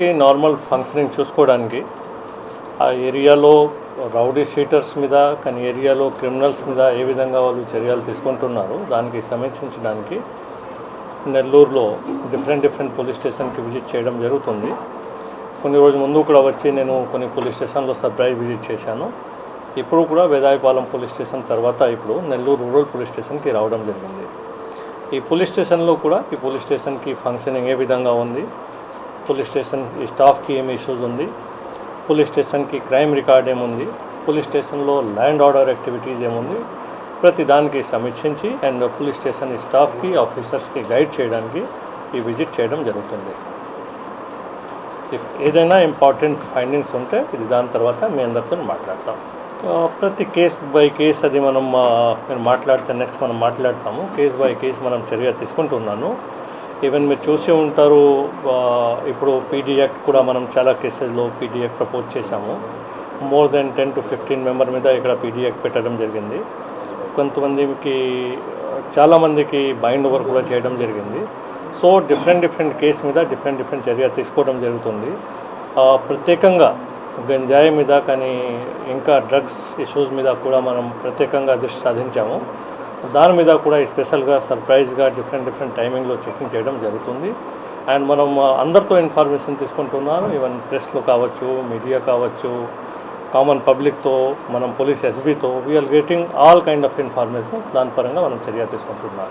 Normal functioning చూసుకోవడానికి ఆ ఏరియాలో రౌడీ షీటర్స్ మీద కానీ ఏరియాలో క్రిమినల్స్ మీద ఏ విధంగా వాళ్ళు చర్యలు తీసుకుంటున్నారు దానికి సమీక్షించడానికి నెల్లూరులో డిఫరెంట్ డిఫరెంట్ పోలీస్ స్టేషన్కి విజిట్ చేయడం జరుగుతుంది. కొన్ని రోజుల ముందు కూడా వచ్చి నేను కొన్ని పోలీస్ స్టేషన్లో సర్ప్రైజ్ విజిట్ చేశాను. ఇప్పుడు కూడా వేదాయపాలెం పోలీస్ స్టేషన్ తర్వాత ఇప్పుడు నెల్లూరు రూరల్ పోలీస్ స్టేషన్కి రావడం జరిగింది. ఈ పోలీస్ స్టేషన్లో కూడా ఈ పోలీస్ స్టేషన్కి ఫంక్షనింగ్ ఏ విధంగా ఉంది? పోలీస్ స్టేషన్ ఈ స్టాఫ్కి ఏమి ఇష్యూస్ ఉంది? పోలీస్ స్టేషన్కి క్రైమ్ రికార్డ్ ఏముంది? పోలీస్ స్టేషన్లో ల్యాండ్ ఆర్డర్ యాక్టివిటీస్ ఏముంది? ప్రతి దానికి సమీక్షించి అండ్ పోలీస్ స్టేషన్ స్టాఫ్కి ఆఫీసర్స్కి గైడ్ చేయడానికి ఈ విజిట్ చేయడం జరుగుతుంది. ఏదైనా ఇంపార్టెంట్ ఫైండింగ్స్ ఉంటే ఇది దాని తర్వాత మీ అందరితో మాట్లాడతాం. ప్రతి కేస్ బై కేస్ అది మనం మీరు మాట్లాడితే నెక్స్ట్ మనం మాట్లాడతాము. కేస్ బై కేస్ మనం చర్య తీసుకుంటున్నాను ఈవెన్ మీరు చూసే ఉంటారు ఇప్పుడు పీడిఎక్ కూడా మనం చాలా కేసెస్లో పీడిఎక్ ప్రపోజ్ చేశాము. More than ten to fifteen member మీద ఇక్కడ పీడిఎక్ పెట్టడం జరిగింది. కొంతమందికి చాలామందికి బైండ్ ఓవర్ కూడా చేయడం జరిగింది. సో డిఫరెంట్ డిఫరెంట్ కేసు మీద డిఫరెంట్ డిఫరెంట్ చర్య తీసుకోవడం జరుగుతుంది. ప్రత్యేకంగా గంజాయి మీద కానీ ఇంకా డ్రగ్స్ ఇష్యూస్ మీద కూడా మనం ప్రత్యేకంగా దృష్టి సాధించాము. దాని మీద కూడా స్పెషల్గా సర్ప్రైజ్గా డిఫరెంట్ డిఫరెంట్ టైమింగ్లో చెకింగ్ చేయడం జరుగుతుంది. అండ్ మనం అందరితో ఇన్ఫర్మేషన్ తీసుకుంటున్నాను. ఈవెన్ ప్రెస్లో కావచ్చు మీడియా కావచ్చు కామన్ పబ్లిక్తో మనం police ఎస్బీతో we are getting all kind of informations దాని పరంగా మనం చర్య తీసుకుంటున్నాం